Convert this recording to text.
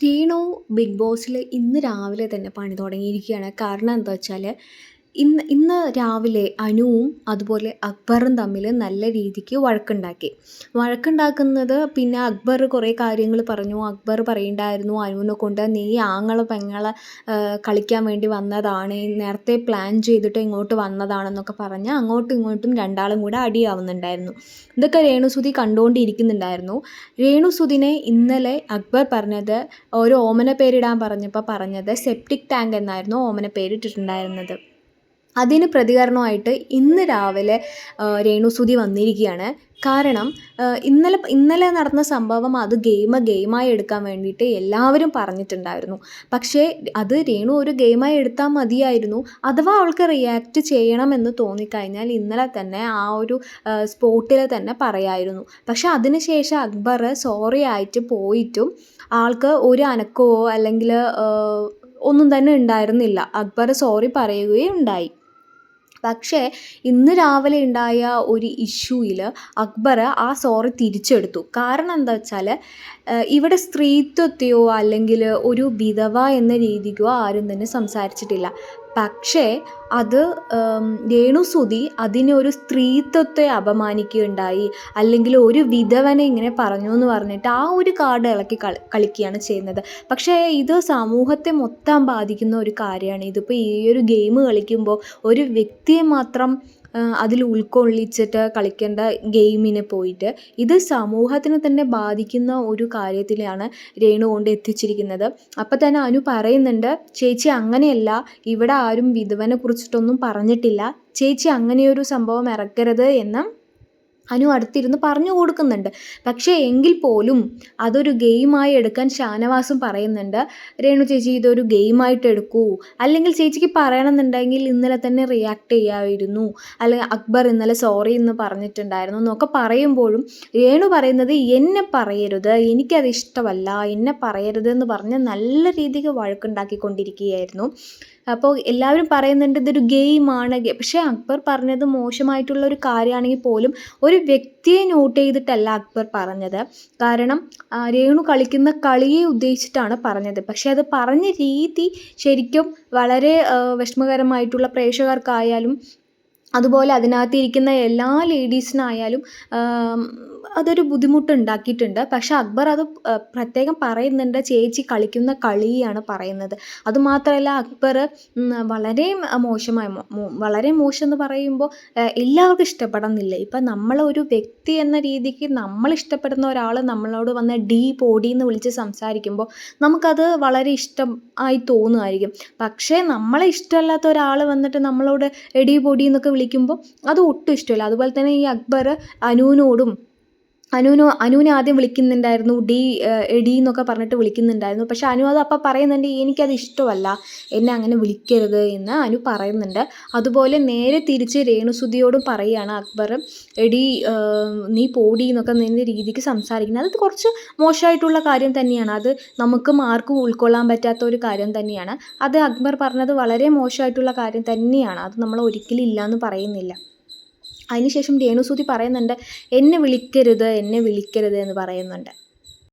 ടീണു big ബോസിൽ ഇന്ന് രാവിലെ തന്നെ പണി തുടങ്ങിയിരിക്കുകയാണ്. കാരണം എന്താ വെച്ചാൽ ഇന്ന് ഇന്ന് രാവിലെ അനുവും അതുപോലെ അക്ബറും തമ്മിൽ നല്ല രീതിക്ക് വഴക്കുണ്ടാക്കി. വഴക്കുണ്ടാക്കുന്നത് പിന്നെ അക്ബർ കുറേ കാര്യങ്ങൾ പറഞ്ഞു. അക്ബർ പറയണ്ടായിരുന്നു അനുവിനെ കൊണ്ട് നീ ആങ്ങളെ പെങ്ങളെ കളിക്കാൻ വേണ്ടി വന്നതാണ്. നേരത്തെ പ്ലാൻ ചെയ്തിട്ട് ഇങ്ങോട്ട് വന്നതാണെന്നൊക്കെ പറഞ്ഞ് അങ്ങോട്ടും ഇങ്ങോട്ടും രണ്ടാളും കൂടെ അടിയാവുന്നുണ്ടായിരുന്നു. ഇതൊക്കെ രേണുസുതി കണ്ടുകൊണ്ടിരിക്കുന്നുണ്ടായിരുന്നു രേണുസുതിനെ ഇന്നലെ അക്ബർ പറഞ്ഞത് ഒരു ഓമന പേരിടാൻ പറഞ്ഞപ്പോൾ പറഞ്ഞത് സെപ്റ്റിക് ടാങ്ക് എന്നായിരുന്നു ഓമന പേരിട്ടിട്ടുണ്ടായിരുന്നത് അതിന് പ്രതികരണമായിട്ട് ഇന്ന് രാവിലെ രേണുസുതി വന്നിരിക്കുകയാണ്. കാരണം ഇന്നലെ ഇന്നലെ നടന്ന സംഭവം അത് ഗെയിം ഗെയിമായി എടുക്കാൻ വേണ്ടിയിട്ട് എല്ലാവരും പറഞ്ഞിട്ടുണ്ടായിരുന്നു. പക്ഷേ അത് രേണു ഒരു ഗെയിമായി എടുത്താൽ മതിയായിരുന്നു. അഥവാ അവൾക്ക് റിയാക്ട് ചെയ്യണമെന്ന് തോന്നിക്കഴിഞ്ഞാൽ ഇന്നലെ തന്നെ ആ ഒരു സ്പോട്ടിൽ തന്നെ പറയായിരുന്നു. പക്ഷേ അതിനുശേഷം അക്ബർ സോറി ആയിട്ട് പോയിട്ടും ആൾക്ക് ഒരു അനക്കമോ അല്ലെങ്കിൽ ഒന്നും തന്നെ ഉണ്ടായിരുന്നില്ല. അക്ബർ സോറി പറയുകയും ഉണ്ടായി. പക്ഷേ ഇന്ന് രാവിലെ ഉണ്ടായ ഒരു ഇഷ്യൂയിൽ അക്ബർ ആ സോറി തിരിച്ചെടുത്തു. കാരണം എന്താ വെച്ചാൽ ഇവിടെ സ്ത്രീത്വത്തെയോ അല്ലെങ്കിൽ ഒരു വിധവ എന്ന രീതിക്കോ ആരും തന്നെ സംസാരിച്ചിട്ടില്ല. പക്ഷേ അത് രേണുസുതി അതിനെ ഒരു സ്ത്രീത്വത്തെ അപമാനിക്കുകയുണ്ടായി. അല്ലെങ്കിൽ ഒരു വിധവനെ ഇങ്ങനെ പറഞ്ഞു എന്ന് പറഞ്ഞിട്ട് ആ ഒരു കാർഡ് ഇളക്കി കളി കളിക്കുകയാണ് ചെയ്യുന്നത്. പക്ഷേ ഇത് സമൂഹത്തെ മൊത്തം ബാധിക്കുന്ന ഒരു കാര്യമാണ്. ഇതിപ്പോൾ ഈ ഒരു ഗെയിം കളിക്കുമ്പോൾ ഒരു വ്യക്തിയെ മാത്രം അതിൽ ഉൾക്കൊള്ളിച്ചിട്ട് കളിക്കേണ്ട ഗെയിമിന് പോയിട്ട്. ഇത് സമൂഹത്തിനെ തന്നെ ബാധിക്കുന്ന ഒരു കാര്യത്തിലാണ് രേണു കൊണ്ട് എത്തിച്ചിരിക്കുന്നത്. അപ്പം തന്നെ അനു പറയുന്നുണ്ട് ചേച്ചി അങ്ങനെയല്ല ഇവിടെ ആരും വിധവനെ കുറിച്ചിട്ടൊന്നും പറഞ്ഞിട്ടില്ല. ചേച്ചി അങ്ങനെയൊരു സംഭവം ഇറക്കരുത് എന്ന് അനു അടുത്തിരുന്ന് പറഞ്ഞു കൊടുക്കുന്നുണ്ട്. പക്ഷേ എങ്കിൽ പോലും അതൊരു ഗെയിമായി എടുക്കാൻ ഷാനവാസും പറയുന്നുണ്ട്. രേണു ചേച്ചി ഇതൊരു ഗെയിമായിട്ട് എടുക്കൂ. അല്ലെങ്കിൽ ചേച്ചിക്ക് പറയണമെന്നുണ്ടെങ്കിൽ ഇന്നലെ തന്നെ റിയാക്ട് ചെയ്യാമായിരുന്നു അല്ലെങ്കിൽ അക്ബർ ഇന്നലെ സോറി എന്ന് പറഞ്ഞിട്ടുണ്ടായിരുന്നു എന്നൊക്കെ പറയുമ്പോഴും രേണു പറയുന്നത് എന്നെ പറയരുത് എനിക്കത് ഇഷ്ടമല്ല എന്നെ പറയരുത് എന്ന് പറഞ്ഞ് നല്ല രീതിക്ക് വഴക്കുണ്ടാക്കിക്കൊണ്ടിരിക്കുകയായിരുന്നു. അപ്പോൾ എല്ലാവരും പറയുന്നുണ്ട് ഇതൊരു ഗെയിമാണ്. പക്ഷേ അക്ബർ പറഞ്ഞത് മോശമായിട്ടുള്ള ഒരു കാര്യമാണെങ്കിൽ പോലും ഒരു വ്യക്തിയെ നോട്ട് ചെയ്തിട്ടല്ല അക്ബർ പറഞ്ഞത്. കാരണം രേണു കളിക്കുന്ന കളിയെ ഉദ്ദേശിച്ചിട്ടാണ് പറഞ്ഞത്. പക്ഷേ അത് പറഞ്ഞ രീതി ശരിക്കും വളരെ വിഷമകരമായിട്ടുള്ള പ്രേക്ഷകർക്കായാലും അതുപോലെ അതിനകത്തിരിക്കുന്ന എല്ലാ ലേഡീസിനായാലും അതൊരു ബുദ്ധിമുട്ടുണ്ടാക്കിയിട്ടുണ്ട്. പക്ഷെ അക്ബർ അത് പ്രത്യേകം പറയുന്നുണ്ട് ചേച്ചി കളിക്കുന്ന കളിയാണ് പറയുന്നത്. അതുമാത്രമല്ല അക്ബർ വളരെ മോശമായ വളരെ മോശം എന്ന് പറയുമ്പോൾ എല്ലാവർക്കും ഇഷ്ടപ്പെടുന്നില്ല. ഇപ്പം നമ്മൾ ഒരു വ്യക്തി എന്ന രീതിക്ക് നമ്മൾ ഇഷ്ടപ്പെടുന്ന ഒരാൾ നമ്മളോട് വന്ന് ഡി പോഡി എന്ന് വിളിച്ച് സംസാരിക്കുമ്പോൾ നമുക്കത് വളരെ ഇഷ്ടം ആയി തോന്നുമായിരിക്കും. പക്ഷേ നമ്മളെ ഇഷ്ടമല്ലാത്ത ഒരാൾ വന്നിട്ട് നമ്മളോട് എടി പൊടി എന്നൊക്കെ വിളിക്കുമ്പോൾ അത് ഒട്ടും ഇഷ്ടമല്ല. അതുപോലെ തന്നെ ഈ അക്ബർ അനുവിനോടും അനുവിനോ അനുവിനെ ആദ്യം വിളിക്കുന്നുണ്ടായിരുന്നു ഡി എടി എന്നൊക്കെ പറഞ്ഞിട്ട് വിളിക്കുന്നുണ്ടായിരുന്നു. പക്ഷെ അനു അത് അപ്പം പറയുന്നുണ്ട് എനിക്കത് ഇഷ്ടമല്ല എന്നെ അങ്ങനെ വിളിക്കരുത് എന്ന് അനു പറയുന്നുണ്ട്. അതുപോലെ നേരെ തിരിച്ച് രേണുസുതിയോടും പറയുകയാണ് അക്ബർ എടി നീ പോടി എന്നൊക്കെ നിന്റെ രീതിക്ക് സംസാരിക്കുന്നത്. അത് കുറച്ച് മോശമായിട്ടുള്ള കാര്യം തന്നെയാണ്. അത് നമുക്കും ആർക്കും ഉൾക്കൊള്ളാൻ പറ്റാത്ത ഒരു കാര്യം തന്നെയാണ്. അത് അക്ബർ പറഞ്ഞത് വളരെ മോശമായിട്ടുള്ള കാര്യം തന്നെയാണ്. അത് നമ്മൾ ഒരിക്കലും ഇല്ല എന്ന് പറയുന്നില്ല. അതിനുശേഷം രേണുസൂതി പറയുന്നുണ്ട് എന്നെ വിളിക്കരുത് എന്നെ വിളിക്കരുത് എന്ന് പറയുന്നുണ്ട്.